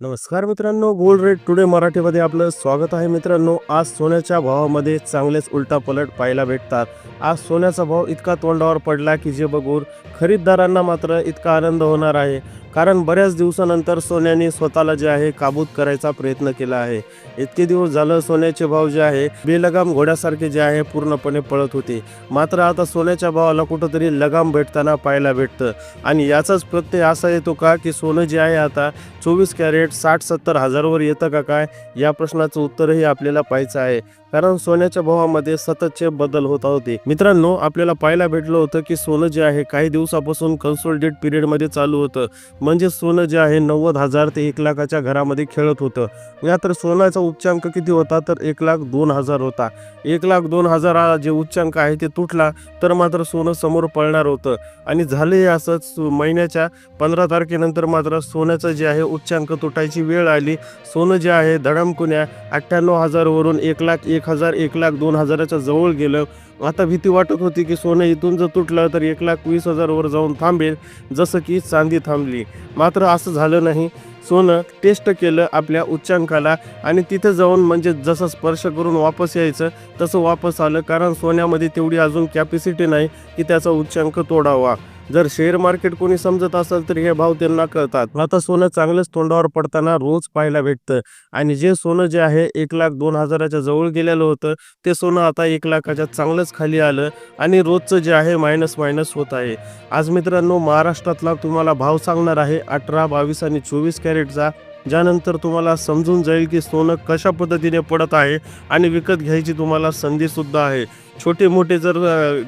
नमस्कार मित्रांनो gold rate today मराठीमध्ये आपलं स्वागत आहे मित्रांनो. आज सोन्याच्या भावामध्ये चांगलेच उलटा पलट पाहायला भेटतात. आज सोन्याचा भाव इतका तोंडावर पडला की जे बघून खरीददारांना मात्र इतका आनंद होणार आहे. कारण बऱ्याच दिवसानंतर सोन्याने स्वतःला जे आहे काबूत करायचा प्रयत्न केला आहे. इतके दिवस झालं सोन्याचे भाव जे आहे बेलगाम घोड्यासारखे जे आहे पूर्णपणे पळत होते. मात्र आता सोन्याच्या भावाला कुठंतरी लगाम भेटताना पाहायला भेटतं. आणि याचाच प्रत्यय असा येतो का की सोनं जे आहे आता चोवीस कॅरेट साठ सत्तर हजारवर येतं का काय? या प्रश्नाचं उत्तरही आपल्याला पाहायचं आहे. कारण सोन्याच्या भावामध्ये सततचे बदल होत होते. मित्रांनो आपल्याला पाहायला भेटलं होतं की सोनं जे आहे काही दिवसापासून कन्सोल्डेट पिरियडमध्ये चालू होतं. म्हणजे सोनं जे आहे नव्वद हजार ते एक लाखाच्या घरामध्ये खेळत होतं. या तर सोन्याचा उच्चांक किती होता? तर एक लाख दोन हजार होता. एक लाख दोन हजार हा जे उच्चांक आहे ते तुटला तर मात्र सोनं समोर पळणार होतं. आणि झाले असंच महिन्याच्या पंधरा तारखेनंतर मात्र सोन्याचं जे आहे उच्चांक तुटायची वेळ आली. सोनं जे आहे धडमकुन्या अठ्ठ्याण्णव हजारवरून एक लाख एक एक हजार एक लाख दोन हजाराच्या जवळ गेलं. आता भीती वाटत होती की सोनं इथून जर तुटलं तर एक लाख वीस हजारवर जाऊन थांबेल जसं की चांदी थांबली. मात्र असं झालं नाही. सोनं टेस्ट केलं आपल्या उच्चांकाला आणि तिथं जाऊन म्हणजे जसं स्पर्श करून वापस यायचं तसं वापस आलं. कारण सोन्यामध्ये तेवढी अजून कॅपॅसिटी नाही की त्याचा उच्चांक तोडावा. जर शेअर मार्केट कोणी समजत असेल तर हे भाव त्यांना कळतात. आता सोनं चांगलंच तोंडावर पडताना रोज पाहायला भेटतं. आणि जे सोनं जे आहे एक लाख दोन हजाराच्या जवळ गेलेलं होतं ते सोनं आता एक लाखाच्या चांगलंच खाली आलं आणि रोजचं जे आहे मायनस मायनस होत आहे. आज मित्रांनो महाराष्ट्रातला तुम्हाला भाव सांगणार आहे अठरा बावीस आणि चोवीस कॅरेटचा ज्यानंतर तुम्हाला समजून जाईल की सोनं कशा पद्धतीने पडत आहे आणि विकत घ्यायची तुम्हाला संधीसुद्धा आहे. छोटे मोठे जर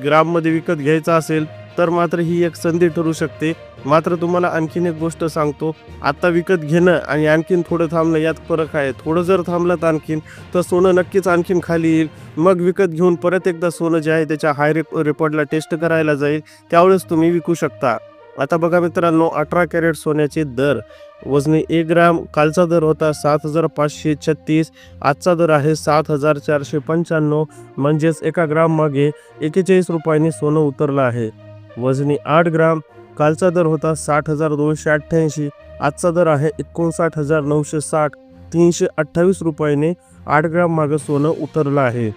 ग्राममध्ये विकत घ्यायचं असेल तर मात्र ही एक संधी ठरू शकते. मात्र तुम्हाला आणखीन एक गोष्ट सांगतो. आत्ता विकत घेणं आणि आणखीन थोडं थांबणं यात फरक आहे. थोडं जर थांबलं तर आणखीन तर सोनं नक्कीच आणखीन खाली येईल. मग विकत घेऊन परत एकदा सोनं जे आहे त्याच्या हाय रेप रेकॉर्डला टेस्ट करायला जाईल. त्यावेळेस तुम्ही विकू शकता. आता बघा मित्रांनो अठरा कॅरेट सोन्याचे दर. वजनी एक ग्राम कालचा दर होता सात हजार पाचशे छत्तीस आजचा दर आहे सात हजार चारशे पंच्याण्णव. म्हणजेच एका ग्राम मागे एकेचाळीस रुपयांनी सोनं उतरलं आहे. वजनी आठ ग्राम. कालचा दर होता साठ हजार दोनशे अठ्ठ्याऐंशी. आजचा दर आहे एकोणसाठ हजार नऊशे साठ. तीनशे अठ्ठावीस रुपयाने आठ ग्राम मागं सोनं उतरलं आहे.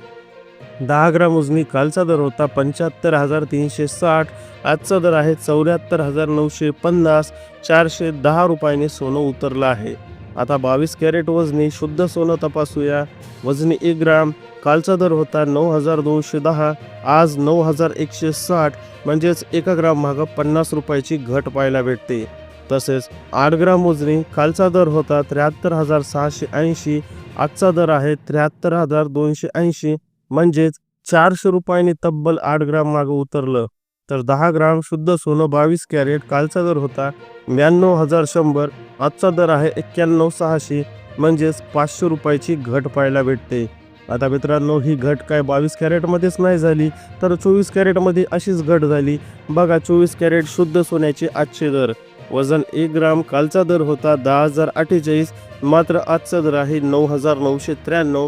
दहा ग्राम उजनी कालचा दर होता पंच्याहत्तर हजार तीनशे साठ. आजचा दर आहे चौऱ्याहत्तर हजार नऊशे पन्नास. चारशे दहा रुपयाने सोनं उतरलं आहे. आता बावीस कॅरेट वजनी शुद्ध सोनं तपासूया. वजनी एक ग्राम कालचा दर होता नऊ हजार दोनशे दहा आज नऊ हजार एकशे साठ म्हणजेच एका ग्राम मागं पन्नास रुपयाची घट पाहायला भेटते. तसेच आठ ग्राम वजनी कालचा दर होता त्र्याहत्तर हजार सहाशे ऐंशी आजचा दर आहे त्र्याहत्तर हजार दोनशे ऐंशी म्हणजेच चारशे रुपयांनी तब्बल आठ ग्राम मागं उतरलं. तर दहा ग्राम शुद्ध सोनं बावीस कॅरेट कालचा दर होता ब्याण्णव हजार शंभर. आजचा दर आहे एक्क्याण्णव सहाशे म्हणजेच पाचशे रुपयाची घट पाहायला भेटते. आता मित्रांनो ही घट काय बावीस कॅरेटमध्येच नाही झाली तर चोवीस कॅरेटमध्ये अशीच घट झाली. बघा चोवीस कॅरेट शुद्ध सोन्याचे आजचे दर. वजन एक ग्राम कालचा दर होता दहा हजार अठ्ठेचाळीस मात्र आजचा दर आहे नऊ हजार नऊशे त्र्याण्णव.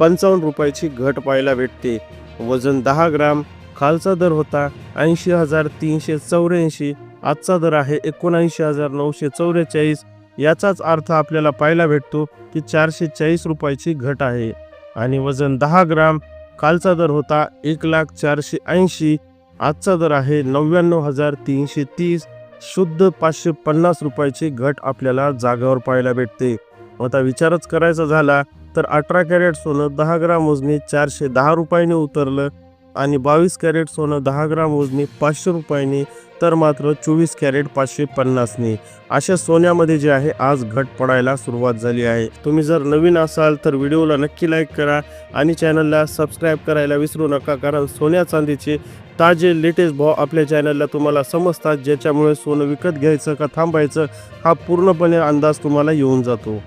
पंचावन्न रुपयाची घट पाहायला भेटते. वजन दहा ग्राम खालचा दर होता ऐंशी हजार तीनशे चौऱ्याऐंशी. आजचा दर आहे एकोणऐंशी हजार नऊशे चौवेचाळीस याचाच अर्थ आपल्याला पाहायला भेटतो की चारशे चाळीस रुपयाची घट आहे. आणि वजन दहा ग्राम. कालचा दर होता एक लाख चारशे ऐंशी. आजचा दर आहे नव्याण्णव हजार तीनशे तीस. शुद्ध पाचशे पन्नास रुपयाची घट आपल्याला जागावर पाहायला भेटते. आता विचारच करायचा झाला तर अठरा कॅरेट सोनं दहा ग्राम मोजणी चारशे दहा रुपयाने उतरलं. आणि बावीस कॅरेट सोनं दहा ग्राम मोजणी पाचशे रुपयाने तर मात्र चोवीस कॅरेट पाचशे पन्नासने. अशा सोन्यामध्ये जे आहे आज घट पडायला सुरुवात झाली आहे. तुम्ही जर नवीन असाल तर व्हिडिओला नक्की लाईक करा आणि चॅनलला सबस्क्राईब करायला विसरू नका कारण सोन्या चांदीचे ताजे लेटेस्ट भाव आपल्या चॅनलला तुम्हाला समजतात ज्याच्यामुळे सोनं विकत घ्यायचं का थांबायचं हा पूर्णपणे अंदाज तुम्हाला येऊन जातो.